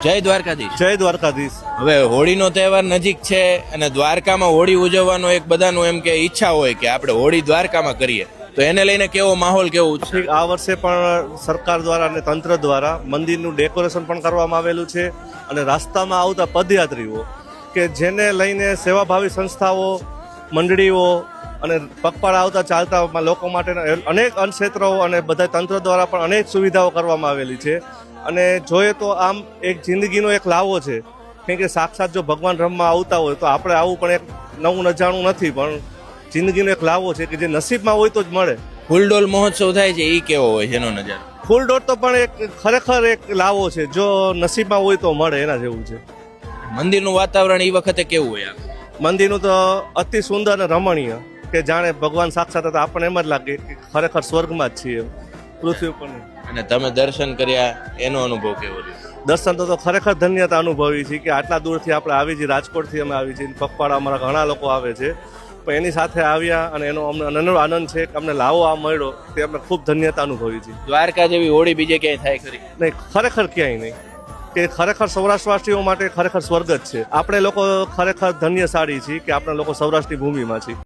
જય દ્વારકાધીશ. જય દ્વારકાધીશ. હવે હોળીનો તહેવાર નજીક છે અને દ્વારકામાં હોળી ઉજવવાનો એક બધાનું એમ કે ઈચ્છા હોય કે આપણે હોળી દ્વારકામાં કરીએ. તો એને લઈને કેવો માહોલ કેવો છે આ વર્ષે પણ સરકાર દ્વારા અને તંત્ર દ્વારા મંદિરનું ડેકોરેશન પણ કરવામાં આવેલું છે અને રાસ્તામાં આવતા પદયાત્રીઓ કે જેને લઈને સેવાભાવી સંસ્થાઓ મંડળીઓ અને પગપાળા આવતા ચાલતા લોકો માટે અનેક અનક્ષેત્રો અને બધા તંત્ર દ્વારા પણ અનેક સુવિધાઓ કરવામાં આવેલી છે. અને જોઈએ તો આમ એક જિંદગીનો એક લાવો છે. કેમ કે સાક્ષાત જો ભગવાન રમવા આવતા હોય તો આપણે આવું પણ એક નવું નજાણું નથી પણ જિંદગીનો એક લાવો છે કે જે નસીબમાં હોય તો જ મળે. ફૂલડોલ મહોત્સવ થાય છે એ કેવો હોય છે એનો નજારો? ફૂલડોલ તો પણ એક ખરેખર એક લાવો છે જો નસીબમાં હોય તો મળે એના જેવું છે. મંદિરનું વાતાવરણ એ વખતે કેવું હોય? મંદિરનું તો અતિ સુંદર અને રમણીય કે જાણે ભગવાન સાક્ષાત હતા. આપણને એમ જ લાગે કે ખરેખર સ્વર્ગમાં જ છીએ. પૃથ્વી નહીં. અને તમે દર્શન કર્યા એનો અનુભવ કેવો રહ્યો? દર્શન તો તો ખરેખર ધન્યતા અનુભવી છે કે આટલા દૂરથી આપણે આવી છીએ રાજકોટથી અમે આવી છીએ. પગપાળા અમારા ઘણા લોકો આવે છે. પણ એની સાથે આવ્યા અને એનો અમને અનનો આનંદ છે કે અમને લાવો આ મળ્યો તે અમને ખૂબ ધન્યતા અનુભવી છે દ્વારકા જેવી હોળી બીજે ક્યાંય થાય ખરી? નહીં ખરેખર ક્યાંય નહીં. કે ખરેખર સૌરાષ્ટ્રવાસીઓ માટે ખરેખર સ્વર્ગ જ છે. આપણે લોકો ખરેખર ધન્યશાળી છીએ કે આપણે લોકો સૌરાષ્ટ્રની ભૂમિમાં છીએ.